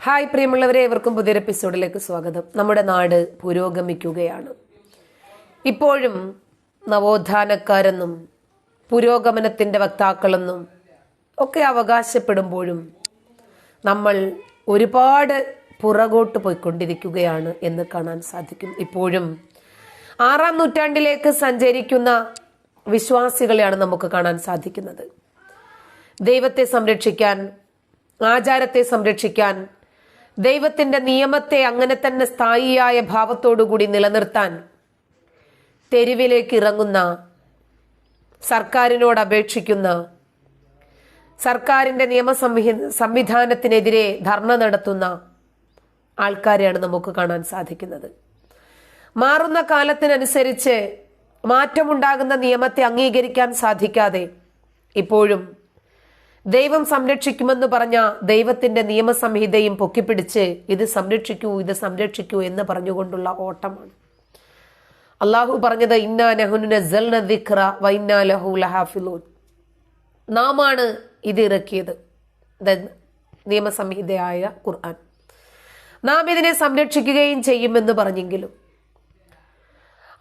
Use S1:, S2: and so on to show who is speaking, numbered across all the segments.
S1: Hi പ്രിയമുള്ളവരെ ഏവർക്കും പുതിയൊരു എപ്പിസോഡിലേക്ക് സ്വാഗതം. നമ്മുടെ നാട് പുരോഗമിക്കുകയാണ്. ഇപ്പോഴും നവോത്ഥാനക്കാരെന്നും പുരോഗമനത്തിന്റെ വക്താക്കളെന്നും ഒക്കെ അവകാശപ്പെടുമ്പോഴും നമ്മൾ ഒരുപാട് പുറകോട്ട് പോയിക്കൊണ്ടിരിക്കുകയാണ് എന്ന് കാണാൻ സാധിക്കും. ഇപ്പോഴും ആറാം നൂറ്റാണ്ടിലേക്ക് സഞ്ചരിക്കുന്ന വിശ്വാസികളെയാണ് നമുക്ക് കാണാൻ സാധിക്കുന്നത്. ദൈവത്തെ സംരക്ഷിക്കാൻ ആചാരത്തെ സംരക്ഷിക്കാൻ ദൈവത്തിന്റെ നിയമത്തെ അങ്ങനെ തന്നെ സ്ഥായിയായ ഭാവത്തോടുകൂടി നിലനിർത്താൻ തെരുവിലേക്ക് ഇറങ്ങുന്ന സർക്കാരിനോട് അപേക്ഷിക്കുന്ന സർക്കാരിന്റെ നിയമ സംവിഹ- സംവിധാനത്തിനെതിരെ ധർണ നടത്തുന്ന ആൾക്കാരെയാണ് നമുക്ക് കാണാൻ സാധിക്കുന്നത്. മാറുന്ന കാലത്തിനനുസരിച്ച് മാറ്റമുണ്ടാകുന്ന നിയമത്തെ അംഗീകരിക്കാൻ സാധിക്കാതെ ഇപ്പോഴും ദൈവം സംരക്ഷിക്കുമെന്ന് പറഞ്ഞ ദൈവത്തിന്റെ നിയമസംഹിതയും പൊക്കിപ്പിടിച്ച് ഇത് സംരക്ഷിക്കൂ ഇത് സംരക്ഷിക്കൂ എന്ന് പറഞ്ഞുകൊണ്ടുള്ള ഓട്ടമാണ്. അള്ളാഹു പറഞ്ഞത് ഇന്നാ ലഹു നാമാണ് ഇത് ഇറക്കിയത്. നിയമസംഹിതയായ ഖുർആൻ. നാം ഇതിനെ സംരക്ഷിക്കുകയും ചെയ്യുമെന്ന് പറഞ്ഞെങ്കിലും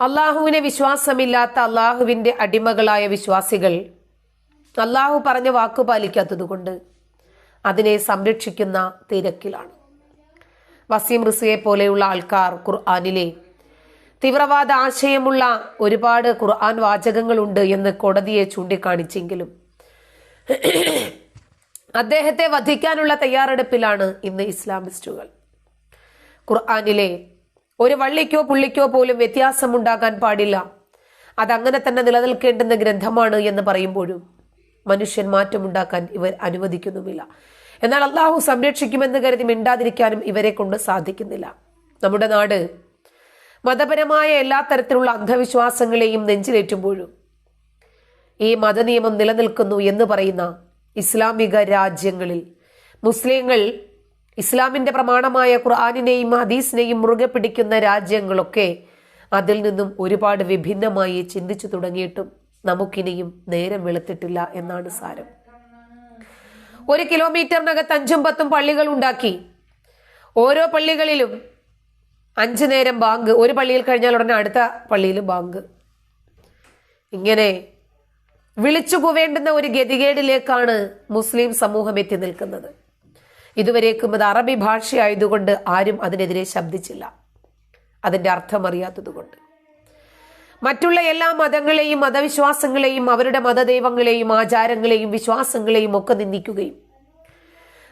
S1: അള്ളാഹുവിനെ വിശ്വാസമില്ലാത്ത അള്ളാഹുവിന്റെ അടിമകളായ വിശ്വാസികൾ അള്ളാഹു പറഞ്ഞ വാക്കു പാലിക്കാത്തതുകൊണ്ട് അതിനെ സംരക്ഷിക്കുന്ന തിരക്കിലാണ്. വസീം റിസിയെ പോലെയുള്ള ആൾക്കാർ ഖുർആാനിലെ തീവ്രവാദ ആശയമുള്ള ഒരുപാട് ഖുർആൻ വാചകങ്ങളുണ്ട് എന്ന് കോടതിയെ ചൂണ്ടിക്കാണിച്ചെങ്കിലും അദ്ദേഹത്തെ വധിക്കാനുള്ള തയ്യാറെടുപ്പിലാണ് ഇന്ന് ഇസ്ലാമിസ്റ്റുകൾ. ഖുർആാനിലെ ഒരു വള്ളിക്കോ പുള്ളിക്കോ പോലും വ്യത്യാസമുണ്ടാകാൻ പാടില്ല. അതങ്ങനെ തന്നെ നിലനിൽക്കേണ്ടുന്ന ഗ്രന്ഥമാണ് എന്ന് പറയുമ്പോഴും മനുഷ്യൻ മാറ്റമുണ്ടാക്കാൻ ഇവർ അനുവദിക്കുന്നുമില്ല. എന്നാൽ അള്ളാഹു സംരക്ഷിക്കുമെന്ന് കരുതി മിണ്ടാതിരിക്കാനും ഇവരെ കൊണ്ട് സാധിക്കുന്നില്ല. നമ്മുടെ നാട് മതപരമായ എല്ലാ തരത്തിലുള്ള അന്ധവിശ്വാസങ്ങളെയും നെഞ്ചിലേറ്റുമ്പോഴും ഈ മതനിയമം നിലനിൽക്കുന്നു എന്ന് പറയുന്ന ഇസ്ലാമിക രാജ്യങ്ങളിൽ മുസ്ലിങ്ങൾ ഇസ്ലാമിന്റെ പ്രമാണമായ ഖുർആാനിനെയും ഹദീസിനെയും മുറുകെ പിടിക്കുന്ന രാജ്യങ്ങളൊക്കെ അതിൽ നിന്നും ഒരുപാട് വിഭിന്നമായി ചിന്തിച്ചു തുടങ്ങിയിട്ടും നമുക്കിനിയും നേരം വെളുത്തിട്ടില്ല എന്നാണ് സാരം. ഒരു കിലോമീറ്ററിനകത്ത് അഞ്ചും പത്തും പള്ളികൾ ഉണ്ടാക്കി. ഓരോ പള്ളികളിലും അഞ്ച് നേരം ബാങ്ക്. ഒരു പള്ളിയിൽ കഴിഞ്ഞാൽ ഉടനെ അടുത്ത പള്ളിയിൽ ബാങ്ക്. ഇങ്ങനെ വിളിച്ചു പോവേണ്ടുന്ന ഒരു ഗതികേടിലേക്കാണ് മുസ്ലിം സമൂഹം എത്തി നിൽക്കുന്നത്. ഇതുവരേക്കും അത് അറബി ഭാഷയായതുകൊണ്ട് ആരും അതിനെതിരെ ശബ്ദിച്ചില്ല. അതിന്റെ അർത്ഥം അറിയാത്തതുകൊണ്ട്. മറ്റുള്ള എല്ലാ മതങ്ങളെയും മതവിശ്വാസങ്ങളെയും അവരുടെ മതദൈവങ്ങളെയും ആചാരങ്ങളെയും വിശ്വാസങ്ങളെയും ഒക്കെ നിന്ദിക്കുകയും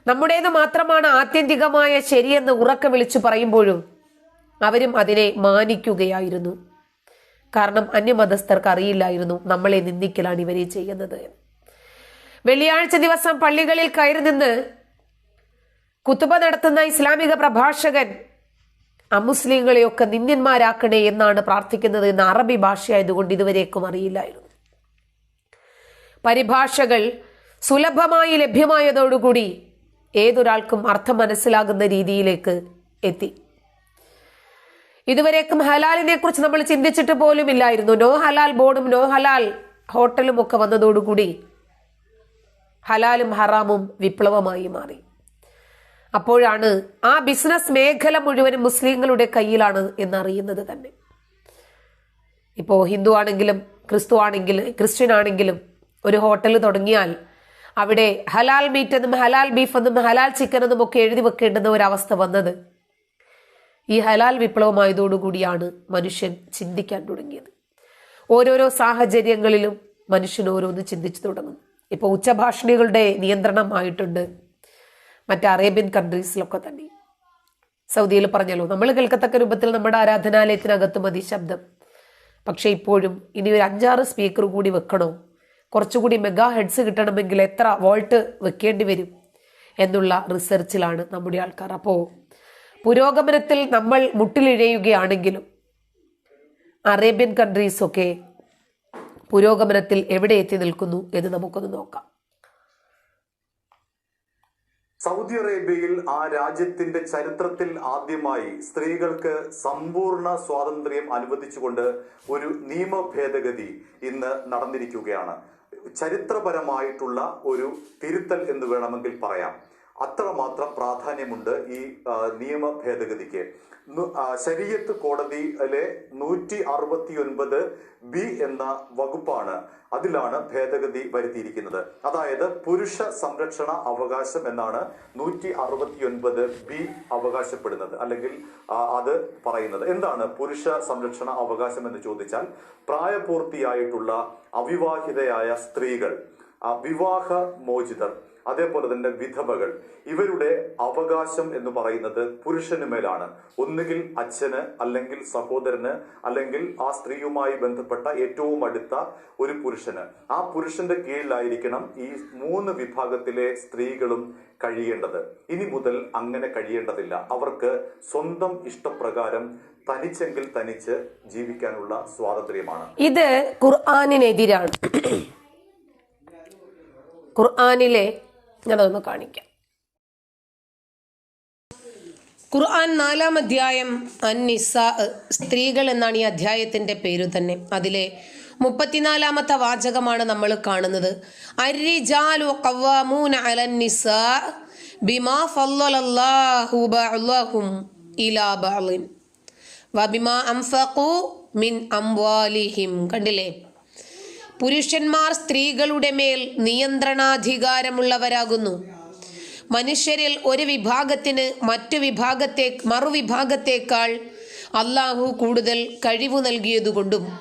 S1: നമ്മുടേത് മാത്രമാണ് ആത്യന്തികമായ ശരിയെന്ന് ഉറക്കം വിളിച്ചു പറയുമ്പോഴും അവരും അതിനെ മാനിക്കുകയായിരുന്നു കാരണം അന്യമതസ്ഥർക്ക് അറിയില്ലായിരുന്നു നമ്മളെ നിന്ദിക്കലാണ് ഇവരെ ചെയ്യുന്നത്. വെള്ളിയാഴ്ച ദിവസം പള്ളികളിൽ കയറി നിന്ന് കുത്തുബ നടത്തുന്ന ഇസ്ലാമിക പ്രഭാഷകൻ അമുസ്ലിങ്ങളെയൊക്കെ നിന്ദ്യന്മാരാക്കണേ എന്നാണ് പ്രാർത്ഥിക്കുന്നത് എന്ന് അറബി ഭാഷയായതുകൊണ്ട് ഇതുവരേക്കും അറിയില്ലായിരുന്നു. പരിഭാഷകൾ സുലഭമായി ലഭ്യമായതോടുകൂടി ഏതൊരാൾക്കും അർത്ഥം മനസ്സിലാകുന്ന രീതിയിലേക്ക് എത്തി. ഇതുവരേക്കും ഹലാലിനെ കുറിച്ച് നമ്മൾ ചിന്തിച്ചിട്ട് പോലും ഇല്ലായിരുന്നു. നോ ഹലാൽ ബോർഡും നോ ഹലാൽ ഹോട്ടലും ഒക്കെ വന്നതോടുകൂടി ഹലാലും ഹറാമും വിപ്ലവമായി മാറി. അപ്പോഴാണ് ആ ബിസിനസ് മേഖല മുഴുവനും മുസ്ലിങ്ങളുടെ കയ്യിലാണ് എന്നറിയുന്നത് തന്നെ. ഇപ്പോൾ ഹിന്ദു ആണെങ്കിലും ക്രിസ്തു ആണെങ്കിലും ക്രിസ്ത്യൻ ആണെങ്കിലും ഒരു ഹോട്ടൽ തുടങ്ങിയാൽ അവിടെ ഹലാൽ മീറ്റ് എന്നും ഹലാൽ ബീഫ് എന്നും ഹലാൽ ചിക്കൻ എന്നും ഒക്കെ എഴുതി വെക്കേണ്ടുന്ന ഒരവസ്ഥ വന്നത് ഈ ഹലാൽ വിപ്ലവമായതോടുകൂടിയാണ് മനുഷ്യൻ ചിന്തിക്കാൻ തുടങ്ങിയത്. ഓരോരോ സാഹചര്യങ്ങളിലും മനുഷ്യൻ ഓരോന്ന് ചിന്തിച്ചു തുടങ്ങും ഇപ്പോൾ ഉച്ചഭാഷണികളുടെ നിയന്ത്രണം ആയിട്ടുണ്ട് മറ്റ് അറേബ്യൻ കൺട്രീസിലൊക്കെ തന്നെ. സൗദിയിൽ പറഞ്ഞല്ലോ നമ്മൾ കേൾക്കത്തക്ക രൂപത്തിൽ നമ്മുടെ ആരാധനാലയത്തിനകത്ത് മതി ശബ്ദം. പക്ഷേ ഇപ്പോഴും ഇനി ഒരു അഞ്ചാറ് സ്പീക്കർ കൂടി വെക്കണോ? കുറച്ചുകൂടി മെഗാ ഹെഡ്സ് കിട്ടണമെങ്കിൽ എത്ര വോൾട്ട് വെക്കേണ്ടി വരും എന്നുള്ള റിസർച്ചിലാണ് നമ്മുടെ ആൾക്കാർ. അപ്പോൾ പുരോഗമനത്തിൽ നമ്മൾ മുട്ടിലിഴയുകയാണെങ്കിലും അറേബ്യൻ കൺട്രീസൊക്കെ പുരോഗമനത്തിൽ എവിടെ എത്തി നിൽക്കുന്നു എന്ന് നമുക്കൊന്ന് നോക്കാം.
S2: സൗദി അറേബ്യയിൽ ആ രാജ്യത്തിന്റെ ചരിത്രത്തിൽ ആദ്യമായി സ്ത്രീകൾക്ക് സമ്പൂർണ സ്വാതന്ത്ര്യം അനുവദിച്ചുകൊണ്ട് ഒരു നിയമ ഭേദഗതി ഇന്ന് നടന്നിരിക്കുകയാണ്. ചരിത്രപരമായിട്ടുള്ള ഒരു തിരുത്തൽ എന്ന് വേണമെങ്കിൽ പറയാം. അത്രമാത്രം പ്രാധാന്യമുണ്ട് ഈ നിയമ ഭേദഗതിക്ക്. ശരീരത്ത് കോടതിയിലെ നൂറ്റി അറുപത്തി ഒൻപത് ബി എന്ന വകുപ്പാണ് അതിലാണ് ഭേദഗതി വരുത്തിയിരിക്കുന്നത്. അതായത് പുരുഷ സംരക്ഷണ അവകാശം എന്നാണ് നൂറ്റി അറുപത്തി ഒൻപത് ബി അവകാശപ്പെടുന്നത് അല്ലെങ്കിൽ അത് പറയുന്നത്. എന്താണ് പുരുഷ സംരക്ഷണ അവകാശം എന്ന് ചോദിച്ചാൽ പ്രായപൂർത്തിയായിട്ടുള്ള അവിവാഹിതയായ സ്ത്രീകൾ വിവാഹ മോചിതർ അതേപോലെ തന്നെ വിധവകൾ. ഇവരുടെ അവകാശം എന്ന് പറയുന്നത് പുരുഷന് മേലാണ്. ഒന്നുകിൽ അച്ഛന് അല്ലെങ്കിൽ സഹോദരന് അല്ലെങ്കിൽ ആ സ്ത്രീയുമായി ബന്ധപ്പെട്ട ഏറ്റവും അടുത്ത ഒരു പുരുഷന്. ആ പുരുഷന്റെ കീഴിലായിരിക്കണം ഈ മൂന്ന് വിഭാഗത്തിലെ സ്ത്രീകളും കഴിയേണ്ടത്. ഇനി മുതൽ അങ്ങനെ കഴിയേണ്ടതില്ല. അവർക്ക് സ്വന്തം ഇഷ്ടപ്രകാരം തനിച്ചെങ്കിൽ തനിച്ച് ജീവിക്കാനുള്ള സ്വാതന്ത്ര്യമാണ്.
S1: ഇത് ഖുർആാനിനെതിരാണ്. ഖുർആാനിലെ ഞാനതൊന്ന് കാണിക്കാം. ഖുർആൻ നാലാം അധ്യായം അന്നിസ സ്ത്രീകൾ എന്നാണ് ഈ അധ്യായത്തിന്റെ പേര് തന്നെ. അതിലെ മുപ്പത്തിനാലാമത്തെ വാചകമാണ് നമ്മൾ കാണുന്നത്. ബിമാ ഇലാ മിൻ അംവാലിഹിം. കണ്ടില്ലേ? പുരുഷന്മാർ സ്ത്രീകളുടെ മേൽ നിയന്ത്രണാധികാരമുള്ളവരാകുന്നു. മനുഷ്യരിൽ ഒരു വിഭാഗത്തിന് മറ്റു വിഭാഗത്തെ മറുവിഭാഗത്തേക്കാൾ അള്ളാഹു കൂടുതൽ കഴിവ് നൽകിയതുകൊണ്ടും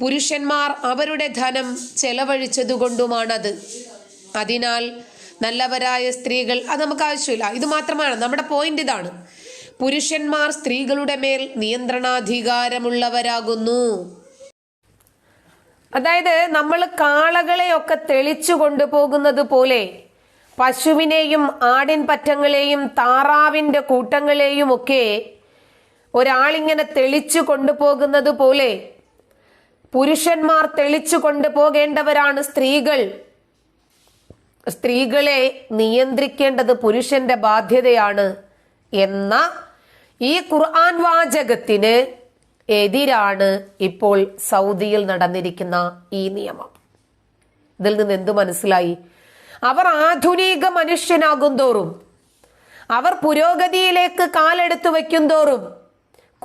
S1: പുരുഷന്മാർ അവരുടെ ധനം ചെലവഴിച്ചതുകൊണ്ടുമാണത്. അതിനാൽ നല്ലവരായ സ്ത്രീകൾ അത് നമുക്ക് ആവശ്യമില്ല. ഇത് മാത്രമാണ് നമ്മുടെ പോയിന്റ് ഇതാണ്. പുരുഷന്മാർ സ്ത്രീകളുടെ മേൽ നിയന്ത്രണാധികാരമുള്ളവരാകുന്നു. അതായത് നമ്മൾ കാളകളെയൊക്കെ തെളിച്ചു കൊണ്ടുപോകുന്നത് പോലെ പശുവിനെയും ആടിൻ പറ്റങ്ങളെയും താറാവിന്റെ കൂട്ടങ്ങളെയും ഒക്കെ ഒരാളിങ്ങനെ തെളിച്ചു കൊണ്ടുപോകുന്നത് പോലെ പുരുഷന്മാർ തെളിച്ചു കൊണ്ടുപോകേണ്ടവരാണ് സ്ത്രീകൾ. സ്ത്രീകളെ നിയന്ത്രിക്കേണ്ടത് പുരുഷന്റെ ബാധ്യതയാണ് എന്ന ഈ ഖുർആൻ വാചകത്തിന് എതിരാണ് ഇപ്പോൾ സൗദിയിൽ നടന്നിരിക്കുന്ന ഈ നിയമം. ഇതിൽ നിന്ന് എന്തു മനസ്സിലായി? അവർ ആധുനിക മനുഷ്യനാകും തോറും അവർ പുരോഗതിയിലേക്ക് കാലെടുത്തു വയ്ക്കും തോറും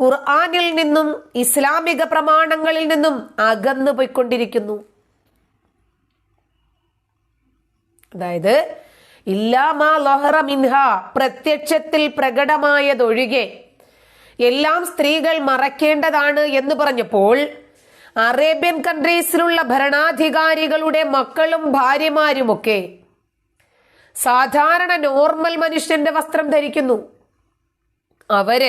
S1: ഖുർആാനിൽ നിന്നും ഇസ്ലാമിക പ്രമാണങ്ങളിൽ നിന്നും അകന്നു പോയിക്കൊണ്ടിരിക്കുന്നു. അതായത് ഇല്ലാമാ ലൊഹറ മിൻഹ പ്രത്യക്ഷത്തിൽ പ്രകടമായതൊഴികെ എല്ലാം സ്ത്രീകൾ മറക്കേണ്ടതാണ് എന്ന് പറഞ്ഞപ്പോൾ അറേബ്യൻ കൺട്രീസിലുള്ള ഭരണാധികാരികളുടെ മക്കളും ഭാര്യമാരുമൊക്കെ സാധാരണ നോർമൽ മനുഷ്യന്റെ വസ്ത്രം ധരിക്കുന്നു. അവർ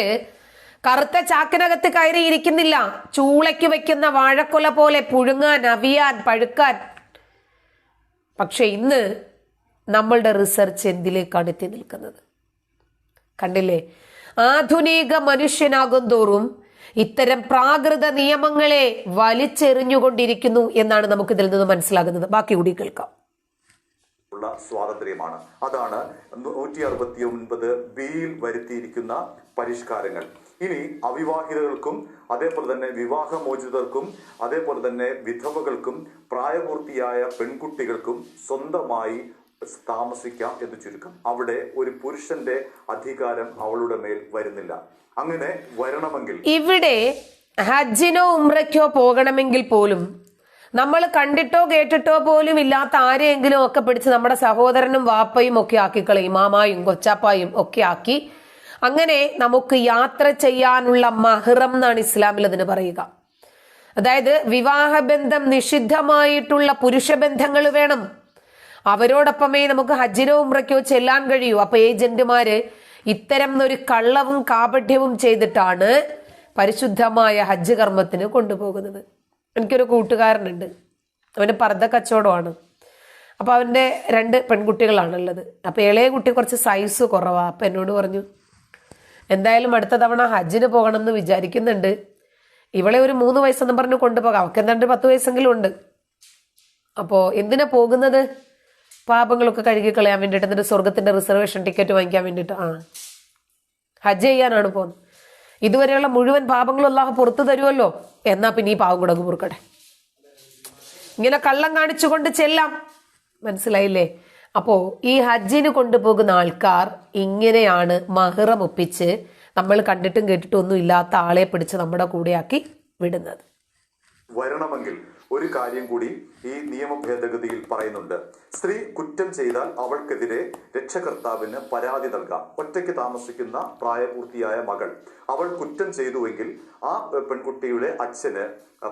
S1: കറുത്ത ചാക്കിനകത്ത് കയറിയിരിക്കുന്നില്ല. ചൂളയ്ക്ക് വെക്കുന്ന വാഴക്കൊല പോലെ പുഴുങ്ങാൻ അവിയാൻ പഴുക്കാൻ. പക്ഷെ ഇന്ന് നമ്മളുടെ റിസർച്ച് എന്തിലേക്കാണ് എത്തി നിൽക്കുന്നത്? കണ്ടില്ലേ? ആധുനിക മനുഷ്യനാകും തോറും ഇത്തരം പ്രാകൃത നിയമങ്ങളെ വലിച്ചെറിഞ്ഞുകൊണ്ടിരിക്കുന്നു എന്നാണ് നമുക്ക് ഇതിൽ നിന്ന് മനസ്സിലാകുന്നത്. ബാക്കി കൂടി കേൾക്കാം.
S2: ഉള്ള സ്വാതന്ത്ര്യമാണ്. അതാണ് നൂറ്റി അറുപത്തി ഒൻപത് ബിയിൽ വരുത്തിയിരിക്കുന്ന പരിഷ്കാരങ്ങൾ. ഇനി അവിവാഹിതകൾക്കും അതേപോലെ തന്നെ വിവാഹമോചിതർക്കും അതേപോലെ തന്നെ വിധവകൾക്കും പ്രായപൂർത്തിയായ പെൺകുട്ടികൾക്കും സ്വന്തമായി താമസിക്കാം എന്ന് ചുരുക്കം. അവിടെ ഒരു പുരുഷന്റെ അധികാരം അവളുടെ മേൽ വരുന്നില്ല. അങ്ങനെ വരണമെങ്കിൽ
S1: ഇവിടെ ഹജ്ജിനോ ഉംറയ്ക്കോ പോകണമെങ്കിൽ പോലും നമ്മൾ കണ്ടിട്ടോ കേട്ടിട്ടോ പോലും ഇല്ലാത്ത ആരെയെങ്കിലും ഒക്കെ പിടിച്ച് നമ്മുടെ സഹോദരനും വാപ്പയും ഒക്കെ ആക്കിക്കളയും മാമായും കൊച്ചാപ്പായും ഒക്കെ ആക്കി അങ്ങനെ നമുക്ക് യാത്ര ചെയ്യാനുള്ള മഹ്റം എന്നാണ് ഇസ്ലാമിൽ അതിന് പറയുക. അതായത് വിവാഹബന്ധം നിഷിദ്ധമായിട്ടുള്ള പുരുഷ ബന്ധങ്ങൾ വേണം. അവരോടൊപ്പമേ നമുക്ക് ഹജ്ജിനോ ഉമ്രയ്ക്കോ ചെല്ലാൻ കഴിയൂ. അപ്പൊ ഏജന്റുമാര് ഇത്തരം ഒരു കള്ളവും കാപഠ്യവും ചെയ്തിട്ടാണ് പരിശുദ്ധമായ ഹജ്ജ് കർമ്മത്തിന് കൊണ്ടുപോകുന്നത്. എനിക്കൊരു കൂട്ടുകാരനുണ്ട്. അവന് പർദ്ദ കച്ചവടമാണ്. അപ്പൊ അവന്റെ രണ്ട് പെൺകുട്ടികളാണുള്ളത്. അപ്പൊ ഇളയ കുട്ടി കുറച്ച് സൈസ് കുറവാ. അപ്പൊ എന്നോട് പറഞ്ഞു എന്തായാലും അടുത്ത തവണ ഹജ്ജിന് പോകണം എന്ന് വിചാരിക്കുന്നുണ്ട്. ഇവളെ ഒരു മൂന്ന് വയസ്സെന്ന് പറഞ്ഞ് കൊണ്ടുപോകാം. അവൾക്ക് എന്താണ്ട് പത്ത് വയസ്സെങ്കിലും ഉണ്ട്. അപ്പോൾ എന്തിനാ പോകുന്നത്? പാപങ്ങളൊക്കെ കഴുകി കളയാൻ വേണ്ടിയിട്ട് എന്നിട്ട് സ്വർഗത്തിന്റെ റിസർവേഷൻ ടിക്കറ്റ് വാങ്ങിക്കാൻ വേണ്ടിയിട്ട്. ആ. ഹജ്ജ് ചെയ്യാനാണ് പോകുന്നത്. ഇതുവരെയുള്ള മുഴുവൻ പാപങ്ങളും അള്ളാഹു പുറത്തു തരുമല്ലോ എന്നാ പിന്നെ ഈ പാവം കൂടെ പൊറുക്കട്ടെ ഇങ്ങനെ കള്ളം കാണിച്ചുകൊണ്ട് ചെല്ലാം. മനസ്സിലായില്ലേ? അപ്പോ ഈ ഹജ്ജിന് കൊണ്ടുപോകുന്ന ആൾക്കാർ ഇങ്ങനെയാണ് മഹിറം ഒപ്പിച്ച് നമ്മൾ കണ്ടിട്ടും കേട്ടിട്ടും ഒന്നും ഇല്ലാത്ത ആളെ പിടിച്ച് നമ്മുടെ കൂടെയാക്കി വിടുന്നത്.
S2: വരണമെങ്കിൽ ഒരു കാര്യം കൂടി ഈ നിയമ ഭേദഗതിയിൽ പറയുന്നുണ്ട്. സ്ത്രീ കുറ്റം ചെയ്താൽ അവൾക്കെതിരെ രക്ഷകർത്താവിന് പരാതി നൽകാം. ഒറ്റയ്ക്ക് താമസിക്കുന്ന പ്രായപൂർത്തിയായ മകൾ. അവൾ കുറ്റം ചെയ്തുവെങ്കിൽ ആ പെൺകുട്ടിയുടെ അച്ഛന്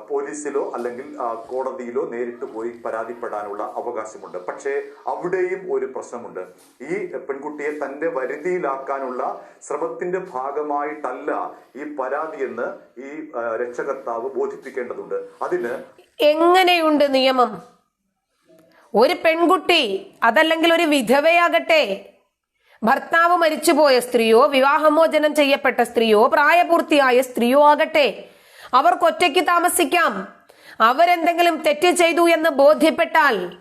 S2: പോലീസിലോ അല്ലെങ്കിൽ കോടതിയിലോ നേരിട്ട് പോയി പരാതിപ്പെടാനുള്ള അവകാശമുണ്ട്. പക്ഷേ അവിടെയും ഒരു പ്രശ്നമുണ്ട്. ഈ പെൺകുട്ടിയെ തന്റെ വരുതിയിലാക്കാനുള്ള ശ്രമത്തിന്റെ ഭാഗമായിട്ടല്ല ഈ പരാതിയെന്ന് ഈ രക്ഷകർത്താവ് ബോധിപ്പിക്കേണ്ടതുണ്ട്. അതിന്
S1: എങ്ങനെയുണ്ട് നിയമം? ഒരു പെൺകുട്ടി അതല്ലെങ്കിൽ ഒരു വിധവയാകട്ടെ ഭർത്താവ് മരിച്ചുപോയ സ്ത്രീയോ വിവാഹമോചനം ചെയ്യപ്പെട്ട സ്ത്രീയോ പ്രായപൂർത്തിയായ സ്ത്രീയോ ആകട്ടെ അവർക്ക് ഒറ്റയ്ക്ക് താമസിക്കാം. അവരെന്തെങ്കിലും തെറ്റ് ചെയ്തു എന്ന് ബോധ്യപ്പെട്ടാൽ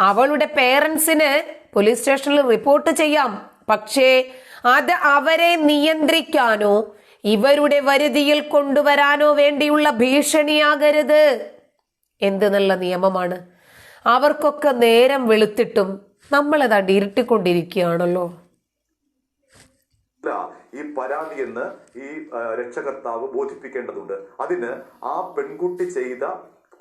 S1: അവളുടെ പേരൻസിന് പോലീസ് സ്റ്റേഷനിൽ റിപ്പോർട്ട് ചെയ്യാം. പക്ഷേ അത് അവരെ നിയന്ത്രിക്കാനോ ഇവരുടെ വരുതിയിൽ കൊണ്ടുവരാനോ വേണ്ടിയുള്ള ഭീഷണിയാകരുത്. എന്ത് നല്ല നിയമമാണ്. അവർക്കൊക്കെ നേരം വെളുത്തിട്ടും നമ്മളത്
S2: അടിയിരുട്ടിക്കൊണ്ടിരിക്കുകയാണല്ലോ ഈ പരാതി എന്ന് ഈ രക്ഷകർത്താവ് ബോധിപ്പിക്കേണ്ടതുണ്ട്. അതിന് ആ പെൺകുട്ടി ചെയ്ത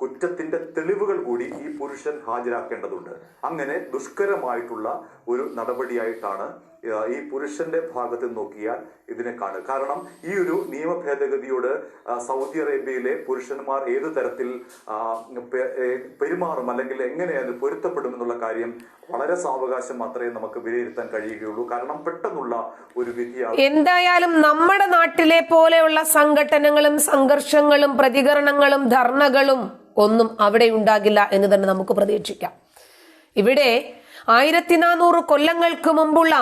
S2: കുറ്റത്തിന്റെ തെളിവുകൾ കൂടി ഈ പുരുഷൻ ഹാജരാക്കേണ്ടതുണ്ട്. അങ്ങനെ ദുഷ്കരമായിട്ടുള്ള ഒരു നടപടിയായിട്ടാണ് ഈ പുരുഷന്റെ ഭാഗത്ത് നോക്കിയാൽ ഇതിനെ കാണുക. കാരണം ഈ ഒരു നിയമ ഭേദഗതിയോട് സൗദി അറേബ്യയിലെ പുരുഷന്മാർ ഏത് തരത്തിൽ പെരുമാറും അല്ലെങ്കിൽ എങ്ങനെയാണ് പൊരുത്തപ്പെടും എന്നുള്ള കാര്യം വളരെ സാവകാശം മാത്രമേ നമുക്ക് വിലയിരുത്താൻ കഴിയുകയുള്ളൂ. കാരണം പെട്ടെന്നുള്ള ഒരു വിധിയാണ്
S1: എന്തായാലും നമ്മുടെ നാട്ടിലെ പോലെയുള്ള സംഘടനകളും സംഘർഷങ്ങളും പ്രതികരണങ്ങളും ധർണകളും ഒന്നും അവിടെ ഉണ്ടാകില്ല എന്ന് തന്നെ നമുക്ക് പ്രതീക്ഷിക്കാം. ഇവിടെ ആയിരത്തി നാനൂറ് കൊല്ലങ്ങൾക്ക് മുമ്പുള്ള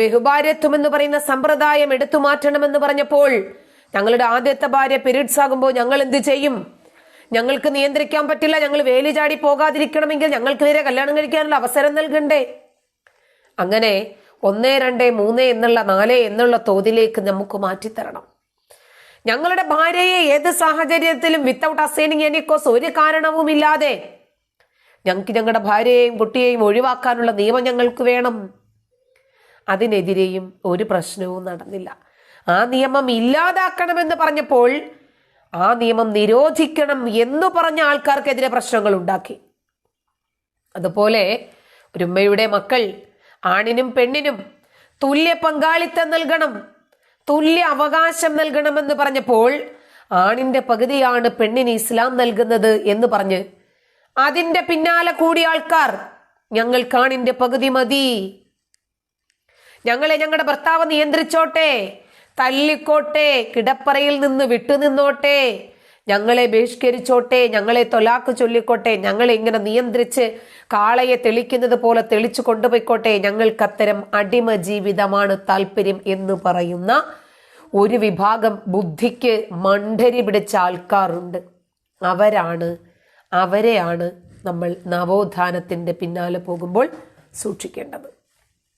S1: ബഹുഭാര്യത്വം എന്ന് പറയുന്ന സമ്പ്രദായം എടുത്തു മാറ്റണമെന്ന് പറഞ്ഞപ്പോൾ ഞങ്ങളുടെ ആദ്യത്തെ ഭാര്യ പിരീഡ്സ് ആകുമ്പോൾ ഞങ്ങൾ എന്ത് ചെയ്യും? ഞങ്ങൾക്ക് നിയന്ത്രിക്കാൻ പറ്റില്ല ഞങ്ങൾ വേലി ചാടി പോകാതിരിക്കണമെങ്കിൽ ഞങ്ങൾക്ക് നേരെ കല്യാണം കഴിക്കാനുള്ള അവസരം നൽകണ്ടേ? അങ്ങനെ ഒന്ന് രണ്ട് മൂന്ന് എന്നുള്ള നാല് എന്നുള്ള തോതിലേക്ക് നമുക്ക് മാറ്റിത്തരണം. ഞങ്ങളുടെ ഭാര്യയെ ഏത് സാഹചര്യത്തിലും വിത്തൗട്ട് അസൈനിങ് എനിക്കോസ് ഒരു കാരണവുമില്ലാതെ ഞങ്ങൾക്ക് ഞങ്ങളുടെ ഭാര്യയെയും കുട്ടിയെയും ഒഴിവാക്കാനുള്ള നിയമം ഞങ്ങൾക്ക് വേണം. അതിനെതിരെയും ഒരു പ്രശ്നവും നടന്നില്ല. ആ നിയമം ഇല്ലാതാക്കണമെന്ന് പറഞ്ഞപ്പോൾ ആ നിയമം നിരോധിക്കണം എന്ന് പറഞ്ഞ ആൾക്കാർക്കെതിരെ പ്രശ്നങ്ങൾ ഉണ്ടാക്കി. അതുപോലെ ഒരുമ്മയുടെ മക്കൾ ആണിനും പെണ്ണിനും തുല്യ പങ്കാളിത്തം നൽകണം തുല്യ അവകാശം നൽകണമെന്ന് പറഞ്ഞപ്പോൾ ആണിന്റെ പകുതിയാണ് പെണ്ണിന് ഇസ്ലാം നൽകുന്നത് എന്ന് പറഞ്ഞ് അതിന്റെ പിന്നാലെ കൂടിയ ആൾക്കാർ ആണിന്റെ പകുതി മതി ഞങ്ങളെ ഞങ്ങളുടെ ഭർത്താവ് നിയന്ത്രിച്ചോട്ടെ. തല്ലിക്കോട്ടെ കിടപ്പറയിൽ നിന്ന് വിട്ടുനിന്നോട്ടെ ഞങ്ങളെ ബഹിഷ്കരിച്ചോട്ടെ ഞങ്ങളെ തൊലാക്ക് ചൊല്ലിക്കോട്ടെ. ഞങ്ങളെ ഇങ്ങനെ നിയന്ത്രിച്ച് കാളയെ തെളിക്കുന്നത് പോലെ തെളിച്ചു കൊണ്ടുപോയിക്കോട്ടെ. ഞങ്ങൾക്കത്തരം അടിമ ജീവിതമാണ് താല്പര്യം എന്ന് പറയുന്ന ഒരു വിഭാഗം ബുദ്ധിക്ക് മണ്ടരി പിടിച്ച ആൾക്കാരുണ്ട്. അവരാണ് അവരെയാണ് നമ്മൾ നവോത്ഥാനത്തിന്റെ പിന്നാലെ പോകുമ്പോൾ സൂക്ഷിക്കേണ്ടത്.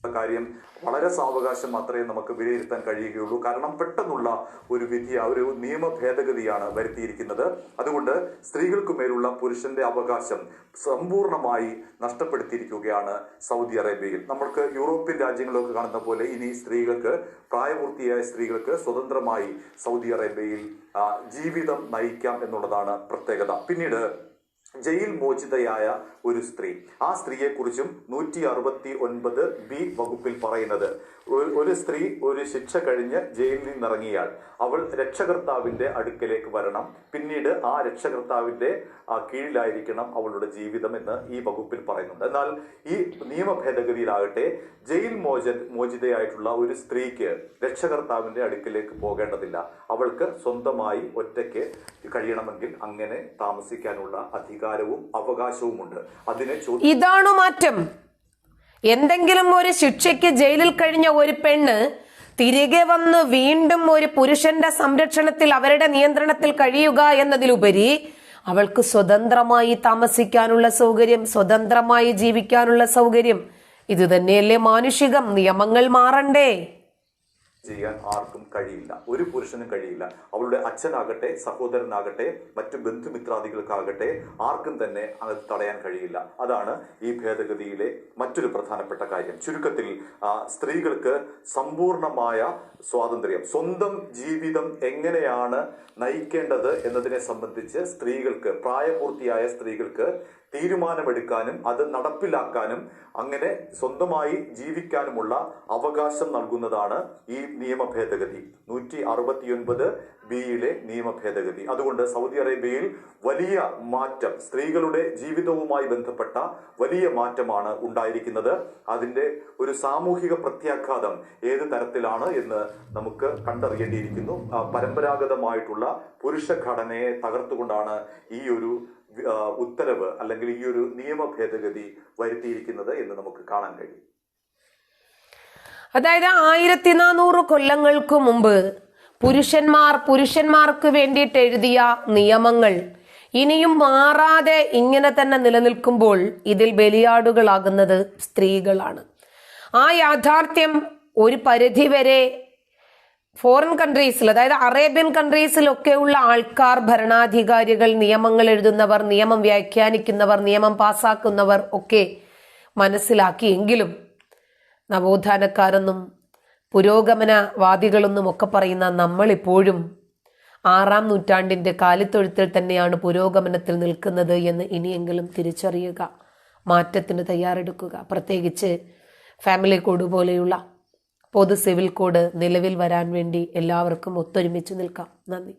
S2: കാര്യം വളരെ സാവകാശം മാത്രമേ നമുക്ക് വിലയിരുത്താൻ കഴിയുകയുള്ളൂ. കാരണം പെട്ടെന്നുള്ള ഒരു വിധി ഒരു നിയമ ഭേദഗതിയാണ് വരുത്തിയിരിക്കുന്നത്. അതുകൊണ്ട് സ്ത്രീകൾക്ക് മേലുള്ള പുരുഷന്റെ അവകാശം സമ്പൂർണമായി നഷ്ടപ്പെടുത്തിയിരിക്കുകയാണ് സൗദി അറേബ്യയിൽ. നമ്മൾക്ക് യൂറോപ്യൻ രാജ്യങ്ങളിലൊക്കെ കാണുന്ന പോലെ ഇനി സ്ത്രീകൾക്ക് പ്രായപൂർത്തിയായ സ്ത്രീകൾക്ക് സ്വതന്ത്രമായി സൗദി അറേബ്യയിൽ ജീവിതം നയിക്കാം എന്നുള്ളതാണ് പ്രത്യേകത. പിന്നീട് ജയിൽ മോചിതയായ ഒരു സ്ത്രീ. ആ സ്ത്രീയെക്കുറിച്ചും നൂറ്റി അറുപത്തി ഒൻപത് ബി വകുപ്പിൽ പറയുന്നത് ഒരു- സ്ത്രീ ഒരു ശിക്ഷ കഴിഞ്ഞ് ജയിലിൽ നിന്നിറങ്ങിയാൽ അവൾ രക്ഷകർത്താവിന്റെ അടുക്കലേക്ക് വരണം. പിന്നീട് ആ രക്ഷകർത്താവിന്റെ കീഴിലായിരിക്കണം അവളുടെ ജീവിതം എന്ന് ഈ വകുപ്പിൽ പറയുന്നുണ്ട്. എന്നാൽ ഈ നിയമ ഭേദഗതിയിലാകട്ടെ ജയിൽ മോച മോചിതയായിട്ടുള്ള ഒരു സ്ത്രീക്ക് രക്ഷകർത്താവിന്റെ അടുക്കലേക്ക് പോകേണ്ടതില്ല. അവൾക്ക് സ്വന്തമായി ഒറ്റയ്ക്ക് കഴിയണമെങ്കിൽ അങ്ങനെ താമസിക്കാനുള്ള അധികാരവും അവകാശവുമുണ്ട്. അതിനെ
S1: ഇതാണു മാറ്റം. എന്തെങ്കിലും ഒരു ശിക്ഷയ്ക്ക് ജയിലിൽ കഴിഞ്ഞ ഒരു പെണ്ണ് തിരികെ വന്ന് വീണ്ടും ഒരു പുരുഷന്റെ സംരക്ഷണത്തിൽ അവരുടെ നിയന്ത്രണത്തിൽ കഴിയുക എന്നതിലുപരി അവൾക്ക് സ്വതന്ത്രമായി താമസിക്കാനുള്ള സൗകര്യം സ്വതന്ത്രമായി ജീവിക്കാനുള്ള സൗകര്യം. ഇത് തന്നെയല്ലേ മാനുഷികം. നിയമങ്ങൾ മാറണ്ടേ.
S2: ചെയ്യാൻ ആർക്കും കഴിയില്ല. ഒരു പുരുഷനും കഴിയില്ല. അവളുടെ അച്ഛനാകട്ടെ സഹോദരനാകട്ടെ മറ്റു ബന്ധുമിത്രാദികൾക്കാകട്ടെ ആർക്കും തന്നെ അത് തടയാൻ കഴിയില്ല. അതാണ് ഈ ഭേദഗതിയിലെ മറ്റൊരു പ്രധാനപ്പെട്ട കാര്യം. ചുരുക്കത്തിൽ സ്ത്രീകൾക്ക് സമ്പൂർണമായ സ്വാതന്ത്ര്യം സ്വന്തം ജീവിതം എങ്ങനെയാണ് നയിക്കേണ്ടത് എന്നതിനെ സംബന്ധിച്ച് സ്ത്രീകൾക്ക് പ്രായപൂർത്തിയായ സ്ത്രീകൾക്ക് തീരുമാനമെടുക്കാനും അത് നടപ്പിലാക്കാനും അങ്ങനെ സ്വന്തമായി ജീവിക്കാനുമുള്ള അവകാശം നൽകുന്നതാണ് ഈ നിയമ ഭേദഗതി നൂറ്റി അറുപത്തിയൊൻപത് ബിയിലെ നിയമ ഭേദഗതി അതുകൊണ്ട് സൗദി അറേബ്യയിൽ വലിയ മാറ്റം സ്ത്രീകളുടെ ജീവിതവുമായി ബന്ധപ്പെട്ട വലിയ മാറ്റമാണ് ഉണ്ടായിരിക്കുന്നത്. അതിന്റെ ഒരു സാമൂഹിക പ്രത്യാഘാതം ഏത് തരത്തിലാണ് എന്ന് നമുക്ക് കണ്ടറിയേണ്ടിയിരിക്കുന്നു. പരമ്പരാഗതമായിട്ടുള്ള പുരുഷ ഘടനയെ തകർത്തുകൊണ്ടാണ് ഈ ഒരു ഉത്തരവ് അല്ലെങ്കിൽ ഈ ഒരു നിയമ ഭേദഗതി വരുത്തിയിരിക്കുന്നത് എന്ന് നമുക്ക് കാണാൻ കഴിയും.
S1: അതായത് ആയിരത്തി നാനൂറ് കൊല്ലങ്ങൾക്ക് മുമ്പ് പുരുഷന്മാർ പുരുഷന്മാർക്ക് വേണ്ടിയിട്ട് എഴുതിയ നിയമങ്ങൾ ഇനിയും മാറാതെ ഇങ്ങനെ തന്നെ നിലനിൽക്കുമ്പോൾ ഇതിൽ ബലിയാടുകളാകുന്നത് സ്ത്രീകളാണ്. ആ യാഥാർത്ഥ്യം ഒരു പരിധിവരെ ഫോറിൻ കൺട്രീസിൽ അതായത് അറേബ്യൻ കൺട്രീസിലൊക്കെയുള്ള ആൾക്കാർ ഭരണാധികാരികൾ നിയമങ്ങൾ എഴുതുന്നവർ നിയമം വ്യാഖ്യാനിക്കുന്നവർ നിയമം പാസാക്കുന്നവർ ഒക്കെ മനസ്സിലാക്കിയെങ്കിലും നവോത്ഥാനക്കാരെന്നും പുരോഗമനവാദികളെന്നും ഒക്കെ പറയുന്ന നമ്മളിപ്പോഴും ആറാം നൂറ്റാണ്ടിന്റെ കാലിത്തൊഴുത്തിൽ തന്നെയാണ് പുരോഗമനത്തിൽ നിൽക്കുന്നത് എന്ന് ഇനിയെങ്കിലും തിരിച്ചറിയുക മാറ്റത്തിന് തയ്യാറെടുക്കുക. പ്രത്യേകിച്ച് ഫാമിലി കോഡ് പോലെയുള്ള പൊതു സിവിൽ കോഡ് നിലവിൽ വരാൻ വേണ്ടി എല്ലാവർക്കും ഒത്തൊരുമിച്ച് നിൽക്കാം. നന്ദി.